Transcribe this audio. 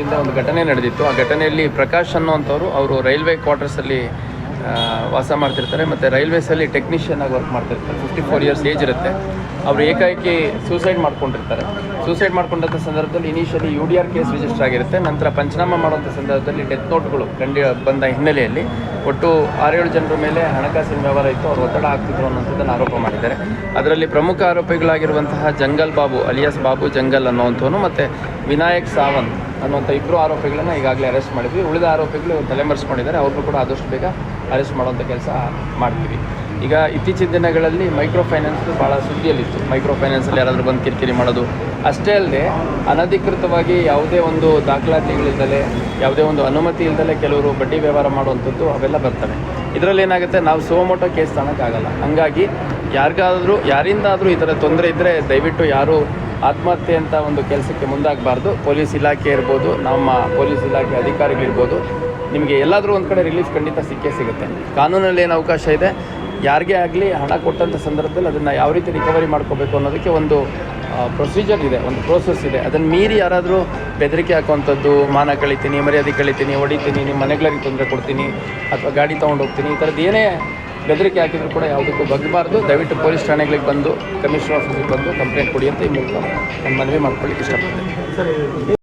ಹಿಂದೆ ಒಂದು ಘಟನೆ ನಡೆದಿತ್ತು. ಆ ಘಟನೆಯಲ್ಲಿ ಪ್ರಕಾಶ್ ಅನ್ನುವಂಥವ್ರು ಅವರು ರೈಲ್ವೆ ಕ್ವಾರ್ಟರ್ಸಲ್ಲಿ ವಾಸ ಮಾಡ್ತಿರ್ತಾರೆ. ಮತ್ತು ರೈಲ್ವೇಸಲ್ಲಿ ಟೆಕ್ನಿಷಿಯನ್ ಆಗಿ ವರ್ಕ್ ಮಾಡ್ತಿರ್ತಾರೆ. ಫಿಫ್ಟಿ ಫೋರ್ ಇಯರ್ಸ್ ಏಜ್ ಇರುತ್ತೆ. ಅವರು ಏಕಾಏಕಿ ಸೂಸೈಡ್ ಮಾಡ್ಕೊಂಡಿರ್ತಾರೆ. ಸೂಸೈಡ್ ಮಾಡ್ಕೊಂಡಂಥ ಸಂದರ್ಭದಲ್ಲಿ initially U D R case register ಆಗಿರುತ್ತೆ. ನಂತರ ಪಂಚನಾಮ ಮಾಡುವಂಥ ಸಂದರ್ಭದಲ್ಲಿ ಡೆತ್ ನೋಟ್ಗಳು ಕಂಡು, ಬಂದ ಹಿನ್ನೆಲೆಯಲ್ಲಿ ಒಟ್ಟು ಆರೇಳು ಜನರ ಮೇಲೆ ಹಣಕಾಸಿನ ವ್ಯವಹಾರ ಇತ್ತು. ಅವರು ಒತ್ತಡ ಹಾಕ್ತಿದ್ರು ಅನ್ನೋಂಥದ್ದನ್ನು ಆರೋಪ ಮಾಡಿದ್ದಾರೆ. ಅದರಲ್ಲಿ ಪ್ರಮುಖ ಆರೋಪಿಗಳಾಗಿರುವಂತಹ jungle Babu, alias Babu jungle ಅನ್ನೋವಂಥವನು, ಮತ್ತು ವಿನಾಯಕ್ ಸಾವಂತ್ ಅನ್ನುವಂಥ ಇಬ್ಬರು ಆರೋಪಿಗಳನ್ನು ಈಗಾಗಲೇ ಅರೆಸ್ಟ್ ಮಾಡಿದ್ವಿ. ಉಳಿದ ಆರೋಪಿಗಳು ತಲೆಮರೆಸ್ಕೊಂಡಿದ್ದಾರೆ. ಅವ್ರನ್ನೂ ಕೂಡ ಆದಷ್ಟು ಬೇಗ ಅರೆಸ್ಟ್ ಮಾಡುವಂಥ ಕೆಲಸ ಮಾಡ್ತೀವಿ. ಈಗ ಇತ್ತೀಚಿನ ದಿನಗಳಲ್ಲಿ ಮೈಕ್ರೋ ಫೈನಾನ್ಸ್ ಭಾಳ ಸುದ್ದಿಯಲ್ಲಿತ್ತು. ಮೈಕ್ರೋ ಫೈನಾನ್ಸಲ್ಲಿ ಯಾರಾದರೂ ಬಂದು ಕಿರಿಕಿರಿ ಮಾಡೋದು ಅಷ್ಟೇ ಅಲ್ಲದೆ ಅನಧಿಕೃತವಾಗಿ ಯಾವುದೇ ಒಂದು ದಾಖಲಾತಿಗಳಿಲ್ಲದೆ ಯಾವುದೇ ಒಂದು ಅನುಮತಿ ಇಲ್ಲದೆ ಕೆಲವರು ಬಡ್ಡಿ ವ್ಯವಹಾರ ಮಾಡುವಂಥದ್ದು ಅವೆಲ್ಲ ಬರ್ತವೆ. ಇದರಲ್ಲಿ ಏನಾಗುತ್ತೆ? ನಾವು ಸೋಮೋಟೋ ಕೇಸ್ ತಾಣಕ್ಕಾಗಲ್ಲ ಹಂಗಾಗಿ ಯಾರಿಗಾದರೂ, ಯಾರಿಂದಾದರೂ ಈ ಥರ ತೊಂದರೆ ಇದ್ದರೆ ದಯವಿಟ್ಟು ಯಾರು ಆತ್ಮಹತ್ಯೆ ಅಂತ ಒಂದು ಕೆಲಸಕ್ಕೆ ಮುಂದಾಗಬಾರ್ದು. ಪೊಲೀಸ್ ಇಲಾಖೆ ಇರ್ಬೋದು, ನಮ್ಮ ಪೊಲೀಸ್ ಇಲಾಖೆ ಅಧಿಕಾರಿಗಳಿರ್ಬೋದು ನಿಮಗೆ ಎಲ್ಲಾದರೂ ಒಂದು ಕಡೆ ರಿಲೀಫ್ ಖಂಡಿತ ಸಿಕ್ಕೇ ಸಿಗುತ್ತೆ. ಕಾನೂನಲ್ಲಿ ಏನು ಅವಕಾಶ ಇದೆ? ಯಾರಿಗೆ ಆಗಲಿ ಹಣ ಕೊಟ್ಟಂಥ ಸಂದರ್ಭದಲ್ಲಿ ಅದನ್ನು ಯಾವ ರೀತಿ ರಿಕವರಿ ಮಾಡ್ಕೋಬೇಕು ಅನ್ನೋದಕ್ಕೆ ಒಂದು ಪ್ರೊಸೀಜರ್ ಇದೆ, ಒಂದು ಪ್ರೋಸೆಸ್ ಇದೆ. ಅದನ್ನು ಮೀರಿ ಯಾರಾದರೂ ಬೆದರಿಕೆ ಹಾಕುವಂಥದ್ದು, ಮಾನ ಕಳಿತೀನಿ, ಮರ್ಯಾದೆ ಕಳಿತೀನಿ, ಹೊಡಿತೀನಿ ನಿಮ್ಮ ಮನೆಗಳಿಗೆ ತೊಂದರೆ ಕೊಡ್ತೀನಿ, ಅಥವಾ ಗಾಡಿ ತೊಗೊಂಡು ಹೋಗ್ತೀನಿ, ಈ ಥರದ್ದು ಏನೇ ಬೆದರಿಕೆ ಹಾಕಿದ್ರು ಕೂಡ ಯಾವುದಕ್ಕೂ ಬಗ್ಗಬಾರ್ದು. ದಯವಿಟ್ಟು ಪೊಲೀಸ್ ಠಾಣೆಗಳಿಗೆ ಬಂದು, ಕಮಿಷನರ್ ಆಫೀಸಿಗೆ ಬಂದು ಕಂಪ್ಲೇಂಟ್ ಕೊಡಿ ಅಂತ ಈ ಮೂಲಕ ನಾನು ಮನವಿ ಮಾಡ್ಕೊಳ್ಳಿಕ್ಕೆ ಇಷ್ಟಪಡ್ತೇನೆ.